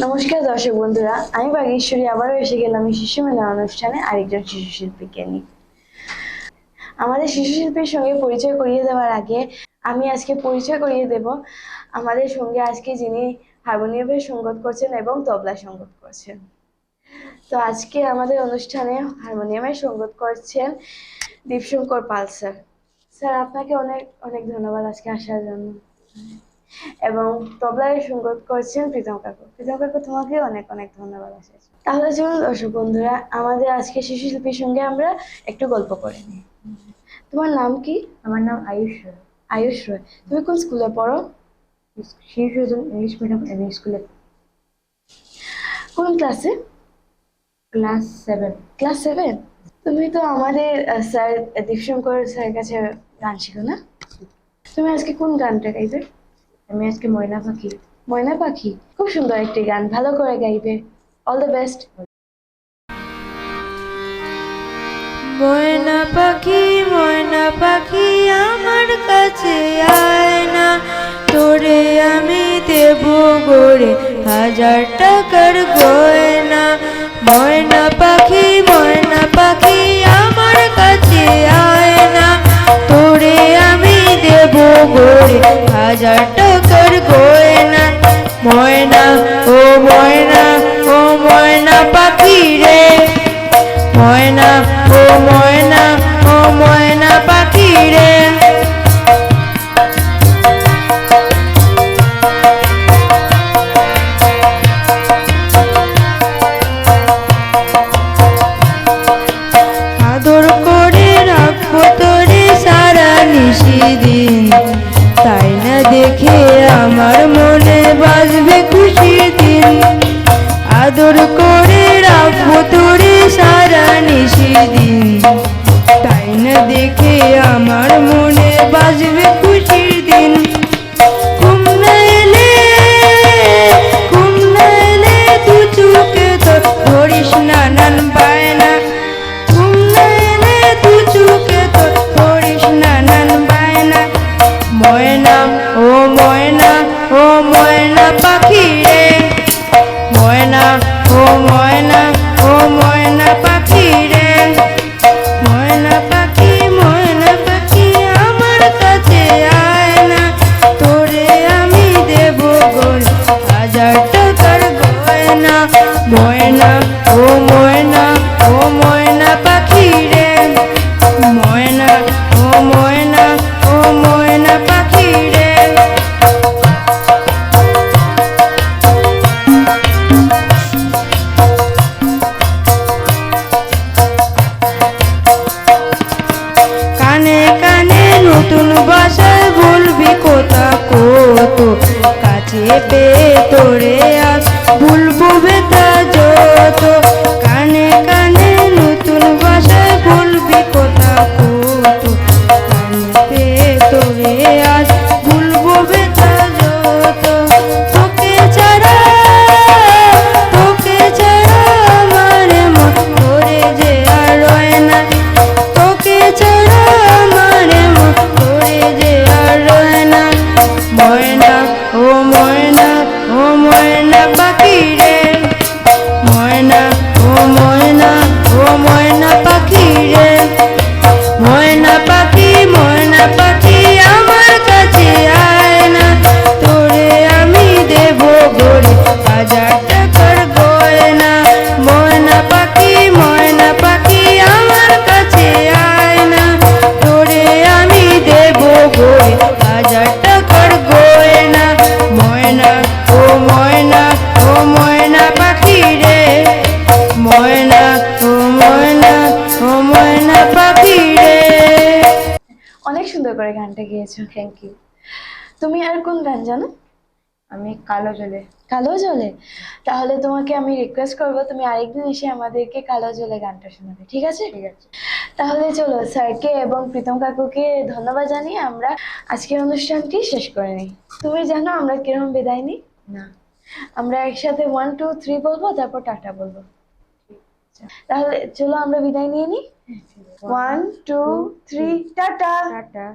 নমস্কার দর্শক বন্ধুরা, আমি বাগেশ্বরী আবারও এসে গেলাম শিশু মেলা অনুষ্ঠানে আরেকজন শিশু শিল্পীকে নিয়ে। আমাদের শিশু শিল্পীর সঙ্গে পরিচয় করিয়ে দেওয়ার আগে আমি আজকে পরিচয় করিয়ে দেব আমাদের সঙ্গে আজকে যিনি হারমোনিয়ামের সঙ্গত করছেন এবং তবলা সঙ্গত করছেন। তো আজকে আমাদের অনুষ্ঠানে হারমোনিয়ামের সঙ্গত করছেন দীপশঙ্কর পাল স্যার। স্যার, আপনাকে অনেক অনেক ধন্যবাদ আজকে আসার জন্য। এবং তবলায় সঙ্গত করছেন প্রীতম কাকু। প্রীতম কাকু তোমাকে অনেক অনেক ধন্যবাদ আসার তাহলে চলুন দর্শক বন্ধুরা আমাদের আজকে শিশু শিল্পীর সঙ্গে আমরা একটু গল্প করে নিই। তোমার নাম কি? আমার নাম আয়ুষ রায়। আয়ুষ রয় তুমি কোন স্কুলে পড়ো? শিশু ইংলিশ মিডিয়াম এমএ স্কুলে। কোন ক্লাসে? Class seven. Class seven? তুমি তো আমাদের স্যার দীপশঙ্কর স্যারের কাছে গান শিখো না? তুমি আজকে কোন গানটা গাইবে? আমি আজকে ময়না পাখি। ময়না পাখি? খুব সুন্দর একটি গান, ভালো করে গাইবে। অল দ্য বেস্ট ময়না পাখি ময়না পাখি, আমার কাছে আয় না। তোরে আমি দেব গড়ে হাজার টাকার গয়না। ময়না পাখি ময়না পাখি, আমার কাছে আয় না। তোরে আমি দেব গড়ে হাজার টাকার ময়না পাখি রে। আদর করে রাখব তোরে সারা নিশি দিন তাই না দেখে আমার মনে বাজবে খুশির দিন আদর গয়না ময়না কাছে পেয়ে তোরে আস ভুলবো বেতা যত করে গানটা গেয়েছো। থ্যাংক ইউ তুমি আর কোন গান জানো? আমি কালো জলে। কালো জলে? তাহলে তোমাকে আমি রিকোয়েস্ট করব তুমি আরেকদিন এসে আমাদেরকে কালো জলে গানটা শোনাবে ঠিক আছে? ঠিক আছে। তাহলে চলো স্যারকে এবং প্রীতম কাকুকে ধন্যবাদ জানিয়ে আমরা আজকের অনুষ্ঠানটি শেষ করে নিই। তুমি জানো আমরা কীরকম বিদায় নিই? না। আমরা একসাথে ওয়ান টু থ্রি বলব তারপর টাটা বলব। তাহলে চলো আমরা বিদায় নিয়ে নিই। One two three tata! Tata.